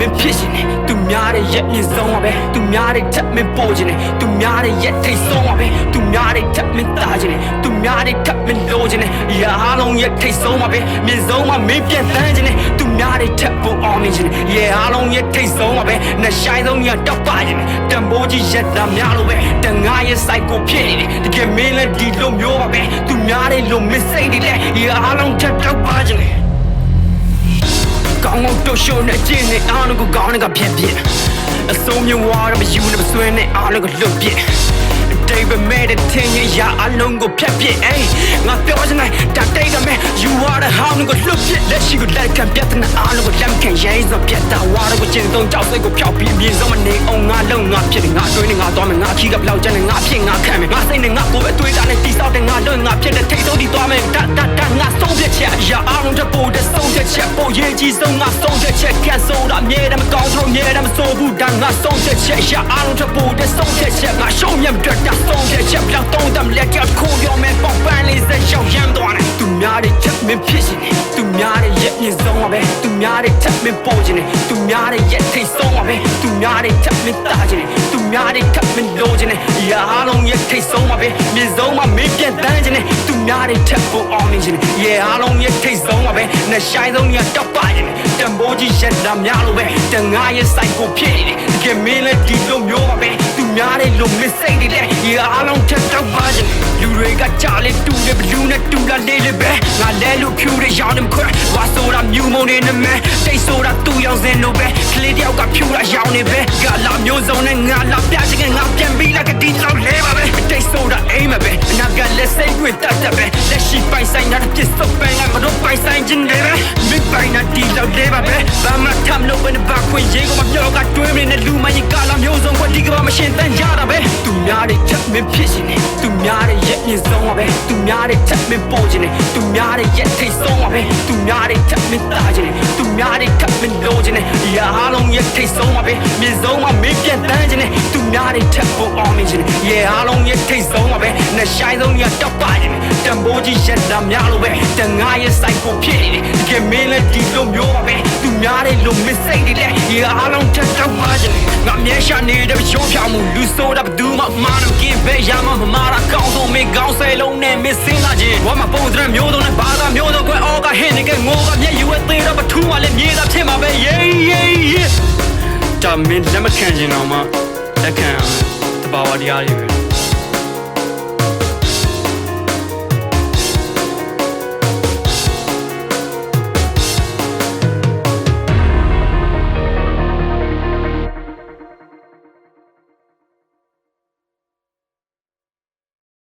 မင်းဖြစ်ရှင်နေသူများတဲ့ရဲ့မြင့်ဆုံးပါပဲသူများတဲ့ထက်မင်းပို့ခြင်းနေသူများတဲ့ရဲ့ထိတ်ဆုံးပါပဲသူများတဲ့ထက်မင်းတာခြင်းနေသူများတဲ့ထက်မင်းလိုခြင်းနေရာအားလုံးရဲ့ထိတ်ဆုံးပါပဲမြင့်ဆုံးမှာမင်းပြန်တန်းခြင်းနေသူများတဲ့ထက်ပုံအောင်မြင်ခြင်းနေရာအားလုံးရဲ့ထိတ်ဆုံးပါပဲနှဆိုင်ဆုံးရတောက်ပါခြင်းနေတံပိုးကြီးရက်တာများလို့ပဲတန်ငါရဲ့ site ကိုဖြစ်နေတယ်တကယ်မင်းလည်းဒီလိုမျိုးပါပဲသူများတဲ့လိုမစိတ်တွေလည်းရာအားလုံးထက်တောက်ပါခြင်းနေ ကောင်းကောင်းတို့ရှုံနဲ့ကျင်းနဲ့အားလုံးကိုကောင်းနဲ့ကပြက်ပြက်အစုံမြဝါရမယူနဲ့မဆွဲနဲ့အားလုံးကိုလွတ်ပြက် တိတ်ပဲမဲ့တဲ့ထင်ရရအလုံးကိုဖြတ်ပြစ်အေးငါပြောချင်တယ်တတိတ်ကမဲ့ you are the how ကိုလွတ်ပြစ်လက်ရှိကိုလက်ခံပြတ်တဲ့အားလုံးကိုလက်ခံရဲဆိုပြတ်တာဝါရကိုကျင်းသုံးကြောက်စိတ်ကိုဖျောက်ပြီးအမြင်ဆုံးမနေအောင်ငါလုံးငါဖြစ်တယ်ငါတွေးနေငါသွားမယ်ငါခီးကဘလောက်ကျန်နေငါဖြစ်ငါခံမယ်ငါစိတ်နဲ့ငါကိုယ်ပဲတွေးတာနဲ့တီးဆောက်တဲ့ငါလွတ်ငါဖြစ်တဲ့ထိတ်ဆုံးတီသွားမယ်တတတငါဆုံးဖြတ်ချက်ရအားလုံးတပိုးတဲ့ဆုံးဖြတ်ချက်ပိုရေးကြီးဆုံးငါဆုံးဖြတ်ချက် ကတ်ဆိုတာအမြဲတမ်းမကောင်းဆုံးအမြဲတမ်းမဆိုးဘူးဒါငါဆုံးဖြတ်ချက်ရအားလုံးတပိုးတဲ့ဆုံးဖြတ်ချက်ငါရှုံးမြတ်တွေ့တာဆုံးဖြတ်ချက်ပြောင်းသုံးတမ်းလက်ကြောက်ခိုးပြောမယ်ပေါပန်းလေးစက်ရောက်ရမ်းသွားတယ်သူများတဲ့ချက်မင်းဖြစ်ရှင်နေသူများတဲ့ရဲ့မြင့်ဆုံးပါပဲသူများတဲ့ချက်မင်းပို့ခြင်းနေသူများတဲ့ရဲ့ထိတ်ဆုံးပါပဲသူများတဲ့ချက်မင်းတာခြင်းနေသူများတဲ့ချက်မင်းလိုခြင်းနေရာအားလုံးရဲ့ထိတ်ဆုံးပါပဲမြင့်ဆုံးမှာမင်းပြန်တန်းခြင်းနေသူ များတဲ့ချက်ပုံအောင်နေခြင်းနေရာအားလုံးရဲ့ထိတ်ဆုံးပါပဲနှဆိုင်ဆုံးရတောက်ပါခြင်းနေတံပိုးကြီးရက်တာများလို့ပဲတန်ငါရဲ့ site ကိုဖြစ်နေတယ်တကယ်မင်းလည်းဒီလိုမျိုးပါပဲသူများတဲ့လိုမစိတ်တွေလည်းရာအားလုံးထက်တောက်ပါခြင်းလူတွေကကြားလေတူတယ်ဘလူးနဲ့တူလာလေးလေးပဲငါလဲလို့ဖြူတဲ့ရောင်းနေခွဲဝါဆိုတာမြူမုံနေနေမဲတိတ်ဆိုတာသူ့ရောင်စင်လို့ပဲကလေးတယောက်ကဖြူတာရောင်းနေပဲကလာမျိုးစုံနဲ့ငါလာပြချင်ငါပြန်ပြီးလိုက်ကတိလောက်လဲပါပဲတိတ်ဆိုတာအိမ်မပဲအနာ ကလက်စိတ်တွေတတ်တတ်ပဲလက်ရှိပိုင်ဆိုင်တာတစ်စုပ်ပဲငါမတော့ပိုင်ဆိုင်ခြင်းတွေပဲမိပိုင်နာဒီလောက်လဲပါပဲဘာမှထမ်းလို့ပဲဘာခွင့်ရေးကိုမပြောကတွေးမနေလူမရင်ကလာမျိုးစုံကဒီကဘာမရှင်းတန်ကြတာပဲသူများတဲ့ချက်မဖြစ်ရှင်နေသူများတဲ့ရဲ့မြင့်ဆုံးပါပဲသူများတဲ့ချက်မပို့ခြင်းနေသူများတဲ့ရဲ့ထိတ်ဆုံးပါပဲသူများတဲ့ချက်မတားခြင်းနေသူများတဲ့ချက်မလိုခြင်းနေရာအားလုံးရဲ့ထိတ်ဆုံးပါပဲမြင့်ဆုံးမှာမင်းပြန်တန်းခြင်းနေသူများတဲ့ များလို့ပဲတန်ငါရဲ့ site ကိုဖြစ်နေတယ်တကယ်မင်းလည်းဒီလိုမျိုးပါပဲသူများတဲ့လိုမစိတ်တွေလည်းရာအားလုံးထက်တောက်ပါခြင်းနေငါမျက်ရှာနေတဲ့ရုံးဖြောင်းမှုလူဆိုတာဘယ်သူမှမနာမကင်းပဲရမှာမမာတာကောင်းဆုံးမင်းကောင်းဆယ်လုံးနဲ့မင်းစင်းလာခြင်းဝါမပုံစံမျိုးစုံနဲ့ဘာသာမျိုးစုံကွယ်အော်ကဟင်းနေကငိုကမျက်ယူဝဲသေးတော့ပထူးမှလည်းမြေသာဖြစ်မှာပဲ yeah yeah yeah ဒါမင်းလက်မခံခြင်းတော့မှလက်ခံအောင်တဘာဝတရားတွေပဲ